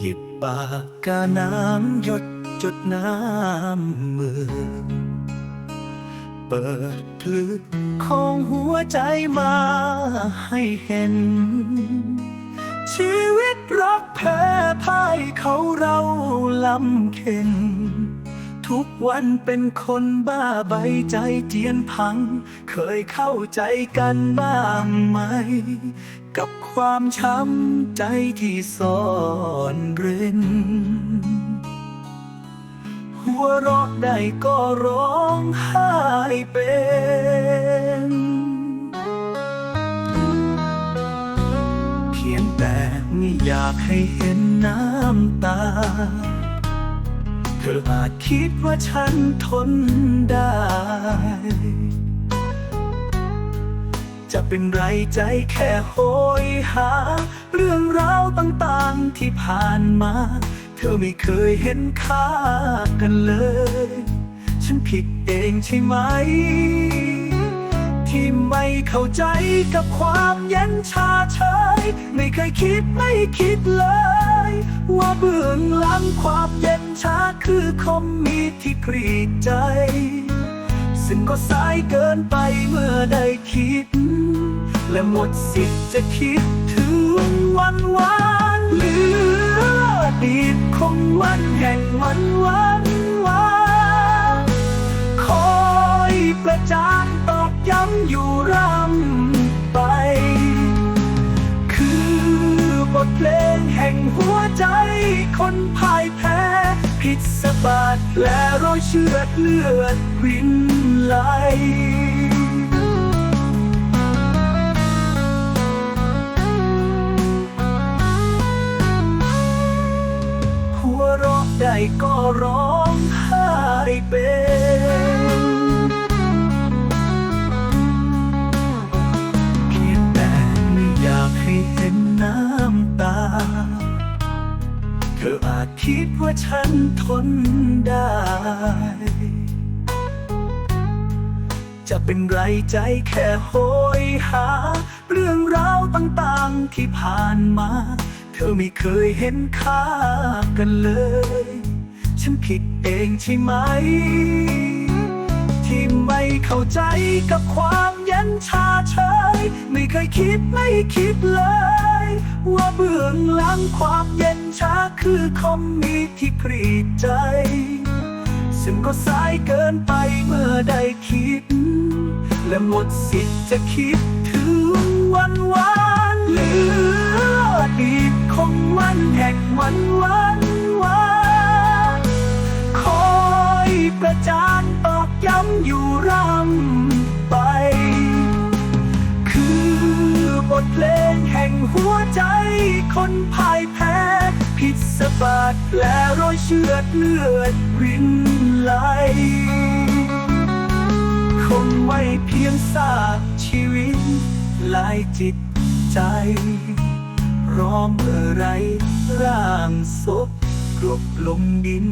หยิบปากกาน้ำหยดจดน้ำมือ เปิดพลึกของหัวใจมาให้เห็น ชีวิตรักแพ้พ่ายเขาเราลำเค็นทุกวันเป็นคนบ้าใบใจเจียนพัง เคยเข้าใจกันบ้างไหม กับความช้ำใจที่ซ่อนเร้นหัวเราะได้ก็ร้องไห้เป็น อยากให้เห็นน้ำตา เธออาจคิดว่าฉันทนได้ จะเป็นไรใจแค่โหยหา เรื่องราวต่างๆที่ผ่านมา เธอไม่เคยเห็นค่ากันเลย ฉันผิดเองใช่ไหม ที่ไม่เข้าใจกับความเย็นชาเฉย ไม่เคยคิดไม่คิดเลย ว่าเบื้องหลังความเย็นชาคือคมมีดที่กรีดใจ ซึ่งก็สายเกินไปเมื่อได้คิด และหมดสิทธิ์จะคิดถึงวันวานเหลืออดีตคงวันแห่งวันวัน ย้ำอยู่ร่ำไป คือบทเพลงแห่งหัวใจ คนพ่ายแพ้ผิดสะบาดและรอยเชือดเลือดรินไหลหัวเราะได้ก็ร้องไห้เป็น คิดว่าฉันทนได้ จะเป็นไรใจแค่โหยหา เรื่องราวต่างๆที่ผ่านมา เธอไม่เคยเห็นค่ากันเลย ฉันผิดเองใช่ไหม ที่ไม่เข้าใจกับความเย็นชาเฉย ไม่เคยคิดไม่คิดเลย ว่าเบื้องหลังความเย็นชาคือคมมีที่กรีดใจ ซึ่งก็สายเกินไปเมื่อได้คิด และหมดสิทธิ์จะคิดถึงวันวานเหลืออดีตคงวันแห่งวันวาน ทเพลงแห่งหัวใจ คนพ่ายแพ้ ผิดสะบาดและรอยเชือดเลือดรินไหลคงไม่เพียงซากชีวิตลายจิตใจ รอเมื่อไรร่างศพกลบลงดิน